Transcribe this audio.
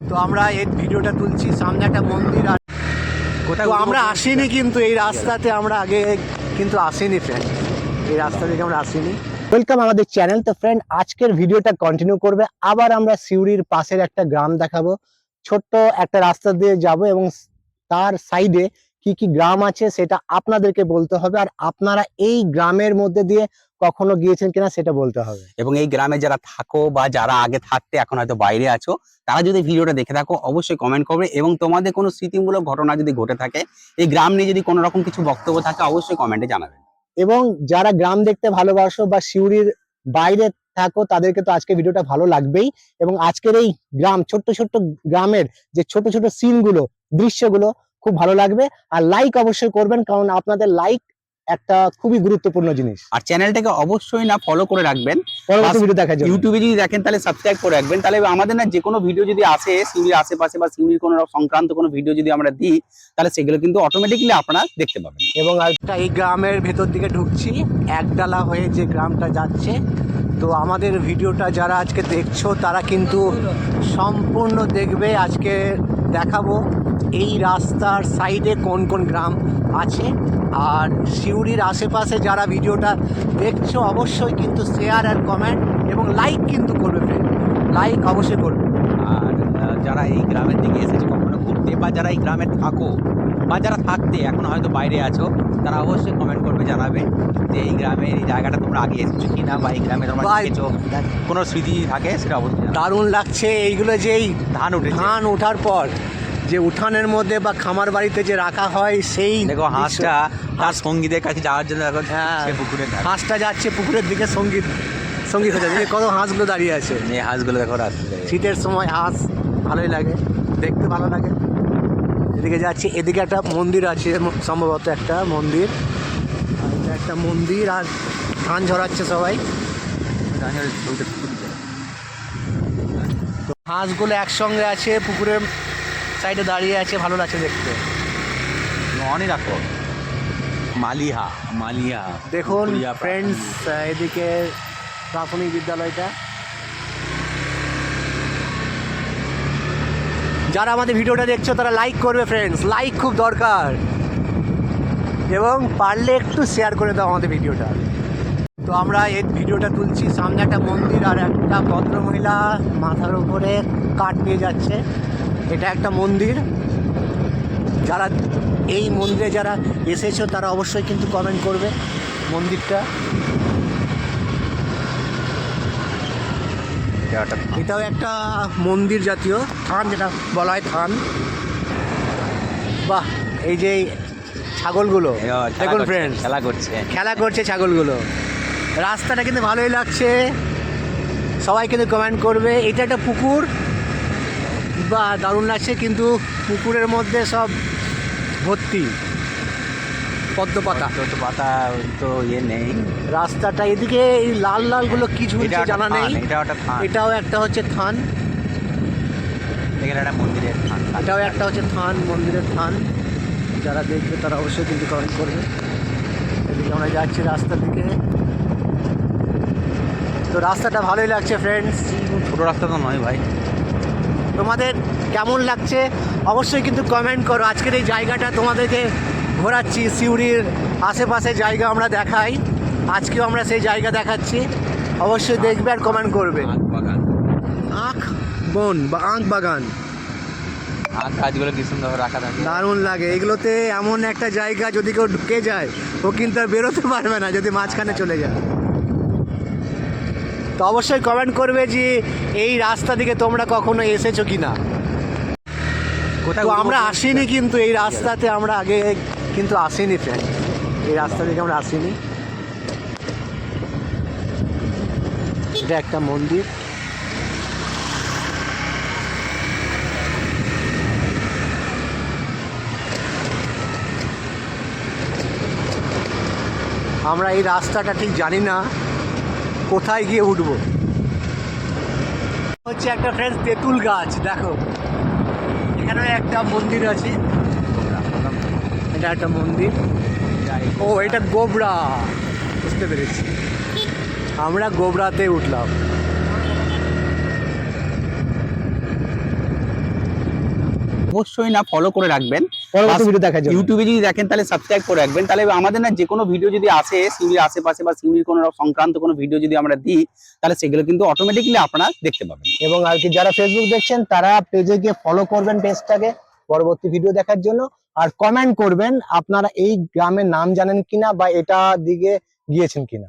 তো আমরা এই ভিডিওটা তুলছি সামনে একটা মন্দির আর কোথায় তো আমরা আসিনি কিন্তু এই রাস্তাতে আমরা আগে কিন্তু আসিনি ফ্রেন্ড এই রাস্তা থেকে আমরা আসিনি। ওয়েলকাম আমাদের চ্যানেল তো ফ্রেন্ড আজকের ভিডিওটা কন্টিনিউ করবে। আবার আমরা সিউড়ির পাশের একটা গ্রাম দেখাবো। ছোট্ট একটা রাস্তা দিয়ে যাব এবং তার সাইডে কি কি গ্রাম আছে সেটা আপনাদেরকে বলতে হবে। আর আপনারা এই গ্রামের মধ্যে দিয়ে কখনো গিয়েছেন কিনা সেটা বলতে হবে। এবং এই গ্রামে যারা থাকো বা যারা আগে থাকতে এখন হয়তো বাইরে আছো তারা যদি ভিডিওটা দেখে থাকো অবশ্যই কমেন্ট করবে এবং তোমাদের কোনো স্মৃতিমূলক ঘটনা যদি ঘটে থাকে এই গ্রাম নিয়ে যদি কোনো রকম কিছু বক্তব্য থাকে অবশ্যই কমেন্টে জানাবে এবং যারা গ্রাম দেখতে ভালোবাসো বা সিউড়ির বাইরে থাকো তাদেরকে তো আজকে ভিডিওটা ভালো লাগবেই। এবং আজকের এই গ্রাম ছোট্ট ছোট্ট গ্রামের যে ছোট ছোট সিনগুলো দৃশ্যগুলো খুব ভালো লাগবে। আর লাইক অবশ্যই করবেন কারণ আপনাদের লাইক একটা খুবই গুরুত্বপূর্ণ জিনিস। আর চ্যানেলটাকে অবশ্যই না ফলো করে রাখবেন। পরবর্তী ভিডিও দেখার জন্য। ইউটিউবে যদি দেখেন তাহলে সাবস্ক্রাইব করে রাখবেন। তাহলে আমাদের না যে কোনো ভিডিও যদি আসে সিউড়ির আশেপাশে বা সিউড়ির কোনো সংক্রান্ত কোনো ভিডিও যদি আমরা দিই তাহলে সেগুলো কিন্তু অটোমেটিকলি আপনারা দেখতে পাবেন। এবং একটা এই গ্রামের ভেতর দিকে ঢুকছি। একডালা হয়ে যে গ্রামটা যাচ্ছে তো আমাদের ভিডিওটা যারা আজকে দেখছ তারা কিন্তু সম্পূর্ণ দেখবে। আজকে দেখাবো এই রাস্তার সাইডে কোন কোন গ্রাম আছে। আর সিউড়ির আশেপাশে যারা ভিডিওটা দেখছ অবশ্যই কিন্তু শেয়ার আর কমেন্ট এবং লাইক কিন্তু করবে ফ্রেন্ড লাইক অবশ্যই করবে। আর যারা এই গ্রামের দিকে এসেছে কখনো ঘুরতে বা যারা এই গ্রামে থাকো বা যারা থাকতে এখন হয়তো বাইরে আছো তারা অবশ্যই কমেন্ট করবে জানাবে যে এই গ্রামের এই জায়গাটা তোমরা আগে এসেছ কি না বা এই গ্রামে তোমরা দেখেছ কোনো স্মৃতি থাকে সেটা অবশ্যই দারুণ লাগছে এইগুলো যেই ধান উঠেছে। ধান ওঠার পর। যে উঠানের মধ্যে বা খামার বাড়িতে যে রাখা হয় সেই দেখো হাঁসটা তার সঙ্গীদের কাছে যাওয়ার জন্য দেখো হ্যাঁ। পুকুরে হাঁসটা যাচ্ছে পুকুরের দিকে সংগীত সংগীত হচ্ছে। দেখি কত হাঁসগুলো দাঁড়িয়ে আছে। এই হাঁসগুলো দেখো শীতের সময় হাঁস ভালোই লাগে দেখতে ভালো লাগে। এদিকে যাচ্ছি এদিকে একটা মন্দির আছে সম্ভবত একটা মন্দির। একটা মন্দির আর ধান ঝরাচ্ছে সবাই। হাঁসগুলো একসঙ্গে আছে পুকুরের সাইডে দাঁড়িয়ে আছে ভালো লাগছে দেখতে। অনেক রাখো মালিহা মালিহা দেখুন ফ্রেন্ডস এদিকে প্রাথমিক বিদ্যালয়টা। যারা আমাদের ভিডিওটা দেখছ তারা লাইক করবে ফ্রেন্ডস লাইক খুব দরকার। এবং পারলে একটু শেয়ার করে দাও আমাদের ভিডিওটা। তো আমরা এই ভিডিওটা তুলছি সামনে একটা মন্দির আর একটা ভদ্রমহিলা মাথার উপরে কাঠ নিয়ে যাচ্ছে। এটা একটা মন্দির। যারা এই মন্দিরে যারা এসেছ তারা অবশ্যই কিন্তু কমেন্ট করবে মন্দিরটা। এটাও একটা মন্দির জাতীয় থান যেটা বলা হয় থান। বাহ এই যে ছাগলগুলো। দেখুন ফ্রেন্ড খেলা করছে। খেলা করছে ছাগলগুলো। রাস্তাটা কিন্তু ভালোই লাগছে। সবাই কিন্তু কমেন্ট করবে। এটা একটা পুকুর। বা দারুণ লাগছে কিন্তু পুকুরের মধ্যে সব ভর্তি পদ্ম পাতা। তো পাতা তো ইয়ে নেই। রাস্তাটা এদিকে এই লাল লালগুলো কি ঝুলছে জানা নেই। এটাও একটা হচ্ছে থান। একটা মন্দিরের থান। এটাও একটা হচ্ছে থান মন্দিরের থান। যারা দেখবে তারা অবশ্যই কিন্তু কমেন্ট করবে। এদিকে আমরা যাচ্ছি রাস্তার দিকে। তো রাস্তাটা ভালোই লাগছে ফ্রেন্ডস ছোট রাস্তা তো নয় ভাই। তোমাদের কেমন লাগছে? অবশ্যই কিন্তু কমেন্ট করো। আজকের এই জায়গাটা তোমাদেরকে ঘোরাচ্ছি সিউড়ির আশেপাশে জায়গা আমরা দেখাই। আজকেও আমরা সেই জায়গা দেখাচ্ছি। অবশ্যই দেখবে আর কমেন্ট করবে। আখ বন বা আখ বাগান। আখ গাছগুলো কি সুন্দর রাখা থাকে। দারুণ লাগে। এগুলোতে এমন একটা জায়গা যদি কেউ ঢুকে যায় ও কিন্তু আর বেরোতে পারবে না যদি মাঝখানে চলে যায়। তো অবশ্যই কমেন্ট করবে যে এই রাস্তা দিকে তোমরা কখনো এসেছ কি না কোথায় তো আমরা আসিনি কিন্তু এই রাস্তাতে আমরা আগে কিন্তু আসিনি ফ্রেন্ড এই রাস্তা থেকে আমরা আসিনি। এটা একটা মন্দির। আমরা এই রাস্তাটা ঠিক জানি না। কোথায় গিয়ে উঠবো? হচ্ছে একটা ফ্রেন্ডস তেঁতুল গাছ, দেখো। এখানে একটা মন্দির আছে। এটা একটা মন্দির। ও, এটা গোবরা। বুঝতে পেরেছি। আমরা গোবরাতে উঠলাম। অবশ্যই না ফলো করে রাখবেন। পরবর্তী ভিডিও দেখার জন্য। ইউটিউবে যদি দেখেন তাহলে সাবস্ক্রাইব করে রাখবেন। তাহলে আমাদের না যে কোনো ভিডিও যদি আসে সিউড়ির আশেপাশে বা সিউড়ির কোনো সংক্রান্ত কোনো ভিডিও যদি আমরা দিই তাহলে সেগুলো কিন্তু অটোমেটিকলি আপনারা দেখতে পাবেন। এবং আর কি যারা ফেসবুক দেখছেন তারা পেজে গিয়ে ফলো করবেন পেজটাকে পরবর্তী ভিডিও দেখার জন্য। আর কমেন্ট করবেন আপনারা এই গ্রামের নাম জানেন কিনা বা এটা দিকে গিয়েছেন কিনা।